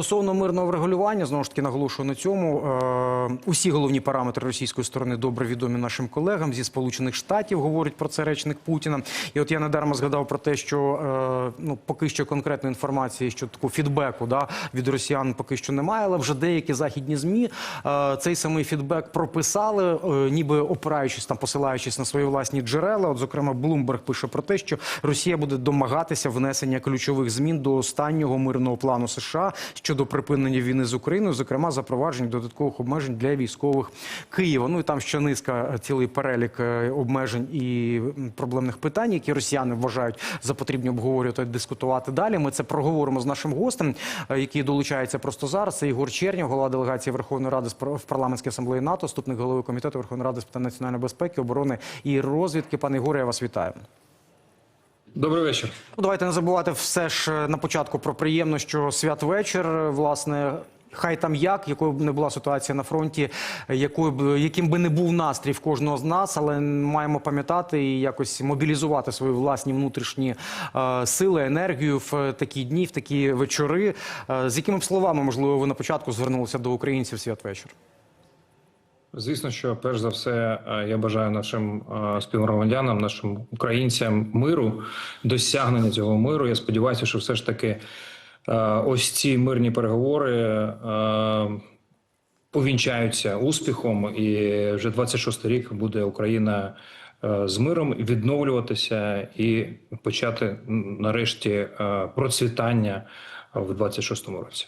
Стосовно мирного врегулювання, знову ж таки наголошую на цьому. Е, усі головні параметри російської сторони добре відомі нашим колегам зі Сполучених Штатів. Говорить про це речник Путіна. І от я недарма згадав про те, що е, ну поки що конкретної інформації, що таку фідбеку да, від росіян поки що немає, але вже деякі західні змі е, цей самий фідбек прописали, е, ніби опираючись там, посилаючись на свої власні джерела. От, зокрема, Bloomberg пише про те, що Росія буде домагатися внесення ключових змін до останнього мирного плану США щодо припинення війни з Україною, зокрема запровадження додаткових обмежень для військових Києва. Ну і там ще низка е, цілий перелік е, обмежень і проблемних питань, які росіяни вважають за потрібні обговорювати дискутувати далі. Ми це проговоримо з нашим гостем, е, який долучається просто зараз. Це Ігор Чернів, голова делегації Верховної Ради в парламентській асамблеї НАТО, ступник голови комітету Верховної Ради з питань національної безпеки, оборони і розвідки. Пане Ігоре, я вас вітаю. Добрий вечір. Ну, давайте не забувати все ж е, на початку про приємно, що святвечір, власне. Хай там як, якою б не була ситуація на фронті, якою б яким би не був настрій в кожного з нас, але маємо пам'ятати і якось мобілізувати свої власні внутрішні е, сили, енергію в такі дні, в такі вечори. Е, з якими б словами, можливо, ви на початку звернулися до українців святвечір? Звісно, що перш за все е, я бажаю нашим е, співгромадянам, нашим українцям миру, досягнення цього миру. Я сподіваюся, що все ж таки е, ось ці мирні переговори увінчаються успіхом, і вже 26-й рік буде Україна з миром відновлюватися і почати нарешті процвітання в 26-му році.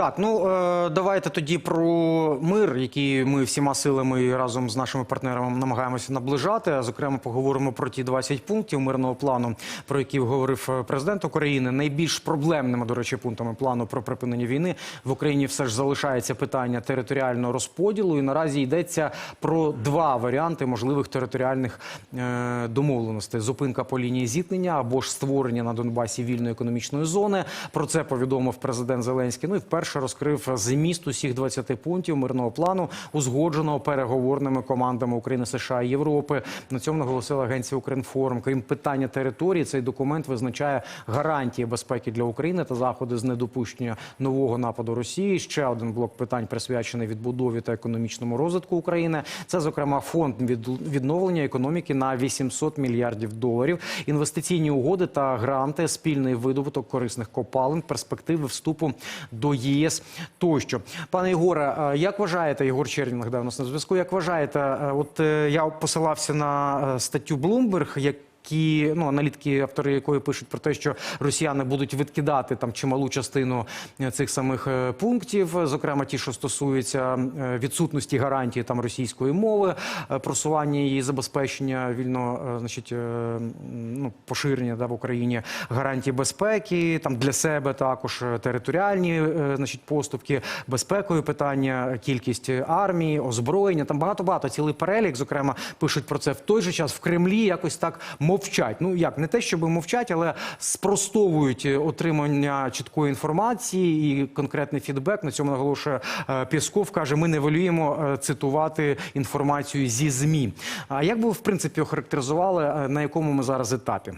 Так, ну е, давайте тоді про мир, який ми всіма силами разом з нашими партнерами намагаємося наближати. Зокрема, поговоримо про ті 20 пунктів мирного плану, про які говорив е, президент України. Найбільш проблемними, до речі, пунктами плану про припинення війни в Україні все ж залишається питання територіального розподілу. І наразі йдеться про два варіанти можливих територіальних е, домовленостей: зупинка по лінії зіткнення або ж створення на Донбасі вільної економічної зони. Про це повідомив президент Зеленський. Ну і вперше розкрив зміст усіх 20 пунктів мирного плану, узгодженого переговорними командами України, США і Європи. На цьому наголосила агенція Укрінформ. Крім питання території, цей документ визначає гарантії безпеки для України та заходи з недопущення нового нападу Росії. Ще один блок питань присвячений відбудові та економічному розвитку України. Це зокрема фонд від відновлення економіки на 800 мільярдів доларів, інвестиційні угоди та гранти, спільний видобуток корисних копалин, перспективи вступу до ЄС тощо. Пане Ігоре, е, як вважаєте, Ігор Чернів давно на зв'язку? Як вважаєте, е, от е, я посилався на статтю Bloomberg, як які ну аналітики, автори якої пишуть про те, що росіяни будуть відкидати там чималу частину е, цих самих е, пунктів, зокрема ті, що стосуються е, відсутності гарантії там російської мови, просування її забезпечення вільно, значить, ну поширення да, в Україні гарантій безпеки, там для себе також територіальні значить поступки, безпекою питання, кількість армії, озброєння. Там багато багато цілий перелік. Зокрема, пишуть про це в той же час в Кремлі. Якось так мовчать. Ну як не те, щоб мовчать, але спростовують е, отримання чіткої інформації і конкретний фідбек. На цьому наголошує е, Пєсков. каже: ми не воліємо е, цитувати інформацію зі змі. А як би ви в принципі охарактеризували на якому ми зараз етапі?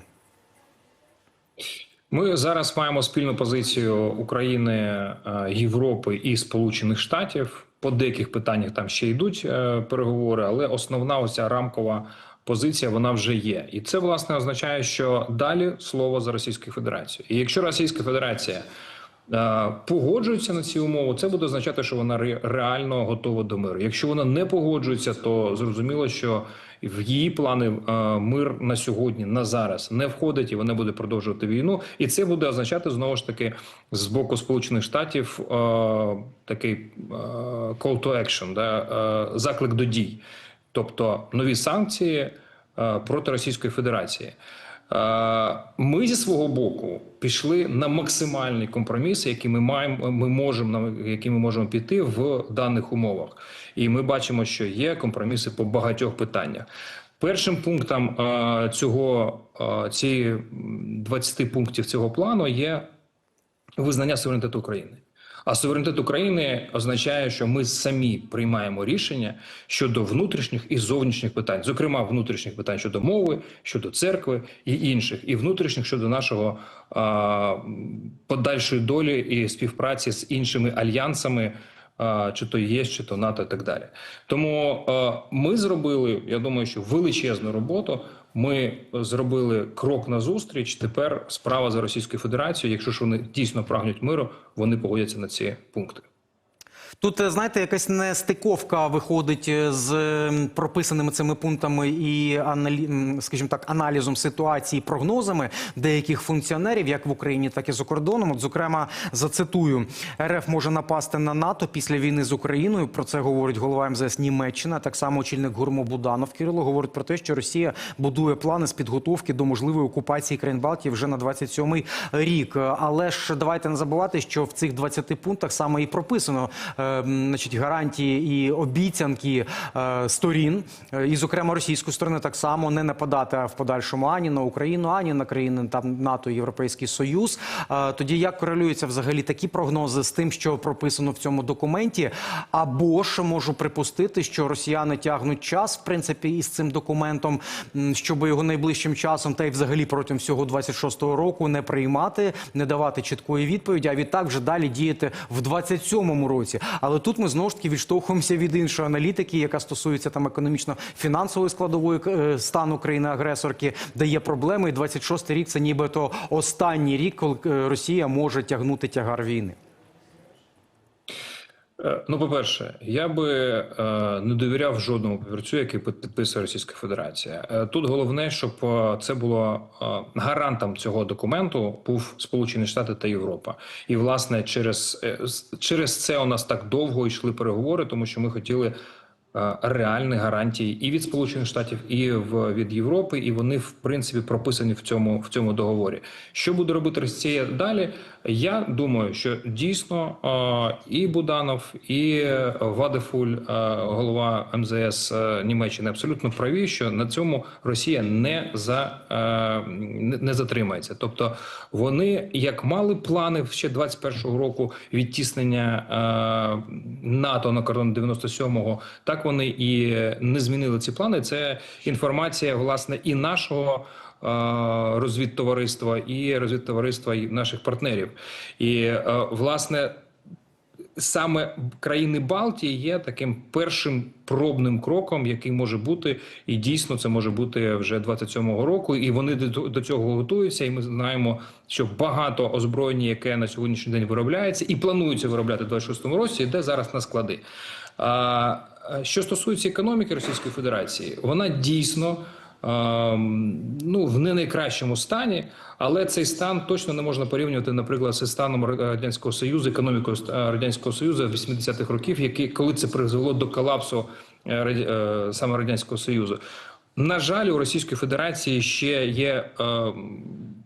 Ми зараз маємо спільну позицію України, Європи і Сполучених Штатів. По деяких питаннях там ще йдуть переговори, але основна оця рамкова позиція вона вже є. І це власне означає, що далі слово за Російською Федерацією. І якщо Російська Федерація е, погоджується на ці умови, це буде означати, що вона реально готова до миру. Якщо вона не погоджується, то зрозуміло, що в її плани е, мир на сьогодні, на зараз не входить, і вона буде продовжувати війну. І це буде означати знову ж таки з боку Сполучених Штатів е, такий call to action, да, заклик до дій, тобто нові санкції е, проти Російської Федерації. Е, Ми зі свого боку пішли на максимальний компроміс, який ми маємо, ми можемо який ми можемо піти в даних умовах, і ми бачимо, що є компроміси по багатьох питаннях. Першим пунктом е, цього м, 20 пунктів цього плану є визнання суверенітету України. А суверенітет України означає, що ми самі приймаємо рішення щодо внутрішніх і зовнішніх питань, зокрема внутрішніх питань щодо мови, щодо церкви і інших, і внутрішніх щодо нашого а, подальшої долі і співпраці з іншими альянсами. Чи то ЄС, чи то НАТО, і так далі. Тому ми зробили, я думаю, що величезну роботу. Ми зробили крок назустріч. Тепер справа за Російською Федерацією. Якщо ж вони дійсно прагнуть миру, вони погодяться на ці пункти. Тут, е, знаєте, якась нестиковка виходить е, з прописаними цими пунктами і скажімо так, аналізом ситуації, прогнозами деяких функціонерів, як в Україні, так і за кордоном. От, зокрема, зацитую: РФ може напасти на НАТО після війни з Україною. Про це говорить голова МЗС Німеччина. Так само очільник Гурмо Буданов Кирило говорить про те, що Росія будує плани з підготовки до можливої окупації країн Балтії вже на 27-й рік. Але ж давайте не забувати, що в цих 20 пунктах саме і прописано е, значить, гарантії і обіцянки е, сторін, е, і, зокрема, російської сторони так само не нападати в подальшому ані на Україну, ані на країни там НАТО, Європейський Союз. Е, Тоді як корелюються взагалі такі прогнози з тим, що прописано в цьому документі? Або ж можу припустити, що росіяни тягнуть час, в принципі, із цим документом, щоб його найближчим часом та й взагалі протягом всього 26-го року не приймати, не давати чіткої відповіді, а відтак вже далі діяти в 27-му році. Але тут ми знову ж таки відштовхуємося від іншої аналітики, яка стосується там економічно-фінансової складової е, стану країни-агресорки, де є проблеми. І 26-й рік це нібито останній рік, коли е, Росія може тягнути тягар війни. Е, Ну, по-перше, я би е, не довіряв жодному папірцю, який підписує Російська Федерація. Е, Тут головне, щоб це було гарантом цього документу був Сполучені Штати та Європа. І власне через, через це у нас так довго йшли переговори, тому що ми хотіли. Е, Реальних гарантій і від Сполучених Штатів, і в від Європи, і вони в принципі прописані в цьому в цьому договорі. Що буде робити Росія далі? Я думаю, що дійсно е, і Буданов, і Вадефуль, е, голова МЗС Німеччини, абсолютно праві, що на цьому Росія не за не затримається. Тобто вони як мали плани ще 21-го року відтіснення НАТО на кордон 97-го, так вони і не змінили ці плани. Це інформація власне і нашого е, розвідтовариства, і розвідтовариства і наших партнерів. І е, власне. Саме країни Балтії є таким першим пробним кроком, який може бути, і дійсно це може бути вже 27-го року. І вони до, цього готуються. І ми знаємо, що багато озброєння, яке на сьогоднішній день виробляється, і планується виробляти в 26-му році, йде зараз на склади. А що стосується економіки Російської Федерації, вона дійсно. ем, Ну, в не найкращому стані, але цей стан точно не можна порівнювати, наприклад, зі станом радянського союзу, економікою е, радянського союзу 80-х років, які коли це призвело до колапсу е, е, саме радянського союзу. На жаль, у Російської Федерації ще є е,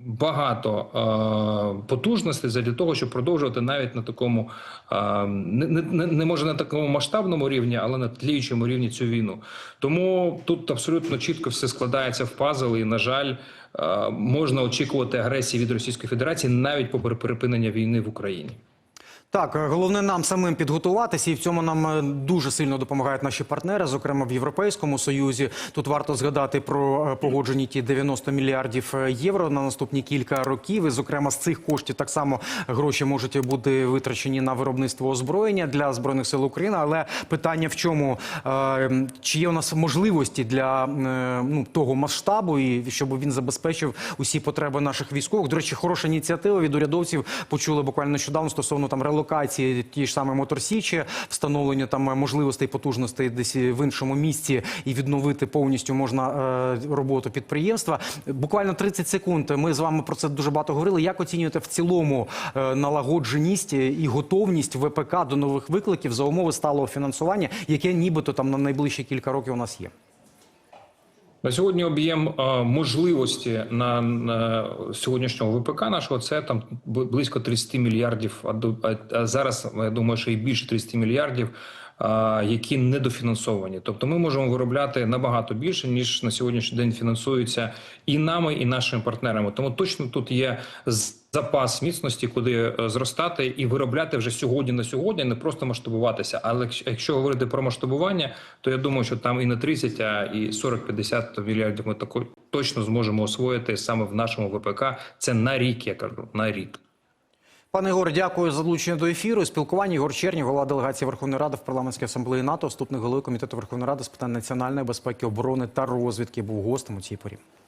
багато е, потужностей для того, щоб продовжувати навіть на такому е, не, не, не може на такому масштабному рівні, але на тліючому рівні цю війну. Тому тут абсолютно чітко все складається в пазл, і на жаль, е, можна очікувати агресії від Російської Федерації навіть попри припинення війни в Україні. Так, е, головне нам самим підготуватися, і в цьому нам е, дуже сильно допомагають наші партнери, зокрема в Європейському Союзі. Тут варто згадати про е, погоджені ті 90 мільярдів євро на наступні кілька років. І, зокрема, з цих коштів так само гроші можуть бути витрачені на виробництво озброєння для збройних сил України. Але питання в чому чи є у нас можливості для ну того масштабу, і щоб він забезпечив усі потреби наших військових? До речі, хороша ініціатива від урядовців почули буквально нещодавно стосовно там релокації ті ж саме моторсічі, встановлення там можливостей потужностей десь в іншому місці і відновити повністю можна е, роботу підприємства. Буквально 30 секунд. Ми з вами про це дуже багато говорили. Як оцінюєте в цілому е, налагодженість і готовність ВПК до нових викликів за умови сталого фінансування, яке нібито там на найближчі кілька років у нас є? На сьогодні об'єм е, можливості на, сьогоднішнього ВПК нашого це там близько 30 мільярдів. А, зараз я думаю, що і більше 30 мільярдів які недофінансовані. Тобто, ми можемо виробляти набагато більше ніж на сьогоднішній день фінансується і нами, і нашими партнерами. Тому точно тут є запас міцності, куди е, зростати і виробляти вже сьогодні на сьогодні, не просто масштабуватися. Але якщо- говорити про масштабування, то я думаю, що там і не 30, а і 40-50 мільярдів ми тако точно зможемо освоїти саме в нашому ВПК. Це на рік, я кажу, на рік. Пане Ігор, дякую за залучення до ефіру. Спілкування Ігор Чернів, голова делегації Верховної Ради в парламентській асамблеї НАТО, вступник голови комітету Верховної Ради з питань національної безпеки, оборони та розвідки, був гостем у цій порі.